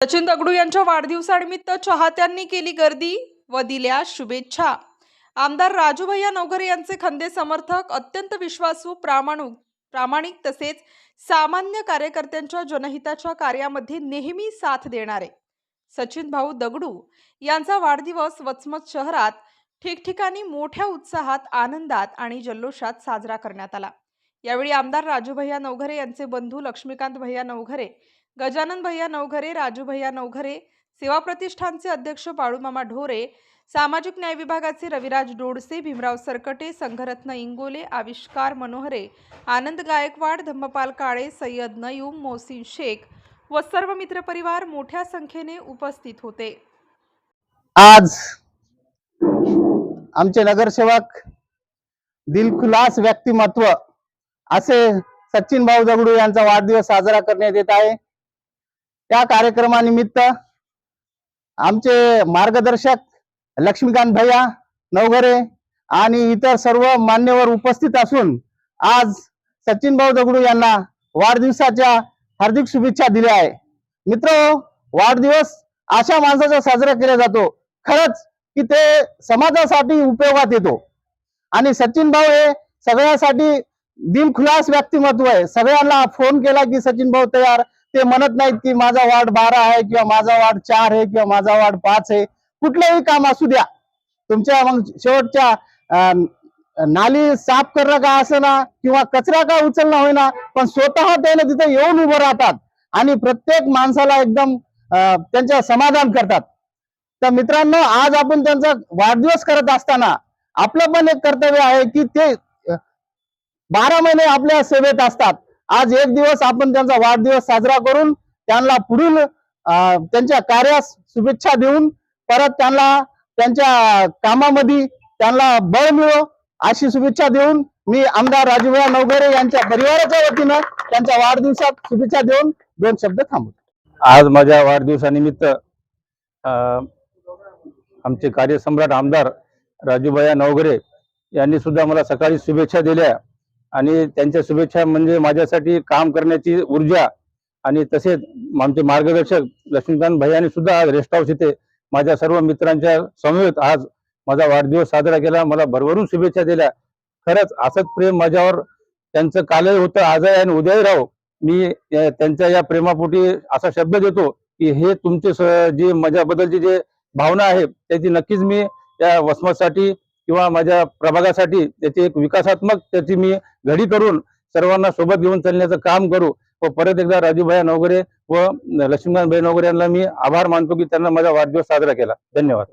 सचिन दगडू यांच्या वाढदिवसानिमित्त चाहत्यांनी केली गर्दी व दिल्या शुभेच्छा. आमदार राजूभैया नवघरे यांचे खंदे समर्थक अत्यंत विश्वासू प्रामाणिक प्रामाणिक तसेच सामान्य कार्यकर्त्यांच्या जनहिताच्या कार्यामध्ये नेहमी साथ देणारे सचिन भाऊ दगडू यांचा वाढदिवस वचमत शहरात ठिकठिकाणी मोठ्या उत्साहात आनंदात आणि जल्लोषात साजरा करण्यात आला. यावेळी आमदार राजूभैया नवघरे यांचे बंधू लक्ष्मीकांत भैया नवघरे गजानन भैया नवघरे राजू भैया नवघरे सेवा प्रतिष्ठानचे अध्यक्ष बाळूमामा ढोरे सामाजिक न्याय विभागाचे रविराज डोडसे भीमराव सरकटे संघरत्न इंगोले आविष्कार मनोहरे आनंद गायकवाड धम्मपाल काळे सय्यद नयूम मोहसिन शेख व सर्व मित्रपरिवार मोठ्या संख्येने उपस्थित होते. आज आमचे नगरसेवक दिलखुलास व्यक्तिमत्व असे सचिन भाऊ दगडू यांचा वाढदिवस साजरा करण्यात येत आहे. त्या कार्यक्रमानिमित्त आमचे मार्गदर्शक लक्ष्मीकांत भैया नवघरे आणि इतर सर्व मान्यवर उपस्थित असून आज सचिन भाऊ दगडू यांना वाढदिवसाच्या हार्दिक शुभेच्छा दिल्या आहे. मित्र वाढदिवस अशा माणसाचा साजरा केला जातो. खरंच की ते समाजासाठी उपयोगात येतो. आणि सचिन भाऊ हे सगळ्यासाठी दिलखुलास व्यक्तिमत्व आहे. सगळ्यांना फोन केला की सचिन भाऊ तयार ते म्हणत नाहीत की माझा वार्ड बारा आहे किंवा माझा वार्ड चार आहे किंवा माझा वार्ड पाच आहे. कुठलंही काम असू द्या. तुमच्या मग शेवटच्या अं, नाली साफ करणं का असं ना किंवा कचरा का उचलणं होईना पण स्वतः त्याने तिथे येऊन उभं राहतात आणि प्रत्येक माणसाला एकदम अं, त्यांच्या समाधान करतात. तर मित्रांनो आज आपण त्यांचा वाढदिवस करत असताना आपलं पण एक कर्तव्य आहे की ते बारा महिने आपल्या सेवेत असतात. आज एक दिवस आपण त्यांचा वाढदिवस साजरा करून त्यांना पुढील अं, त्यांच्या कार्यास शुभेच्छा देऊन परत त्यांना त्यांच्या कामामध्ये त्यांना बळ मिळो अशी शुभेच्छा देऊन मी आमदार राजूभाई नवघरे यांच्या परिवाराच्या वतीनं त्यांच्या वाढदिवसात शुभेच्छा देऊन दोन शब्द थांबतो आज माझ्या वाढदिवसानिमित्त आमचे कार्यसम्राट आमदार राजूभाया नवघरे यांनी सुद्धा मला सकाळी शुभेच्छा दिल्या. आणि त्यांच्या शुभेच्छा म्हणजे माझ्यासाठी काम करण्याची ऊर्जा आणि तसेच आमचे मार्गदर्शक लक्ष्मीकांत भैयाने सुद्धा आज रेस्ट हाऊस इथे माझ्या सर्व मित्रांच्या समवेत आज माझा वाढदिवस साजरा केला. मला भरभरून शुभेच्छा दिल्या. खरंच असंच प्रेम माझ्यावर त्यांचं कालही होतं आजही आणि उद्याही राहो. मी त्यांच्या या प्रेमापोटी असा शब्द देतो की हे तुमचे स- जे माझ्याबद्दलची जे भावना आहे त्याची नक्कीच मी या वसमतसाठी किंवा माझ्या प्रभागासाठी त्याची एक विकासात्मक त्याची मी घडी करून सर्वांना सोबत घेऊन चालण्याचं काम करू व परत एकदा राजूभाई नवगरे व लक्ष्मीकांत भाई नवगरे यांना मी आभार मानतो की त्यांना माझा वाढदिवस साजरा केला. धन्यवाद.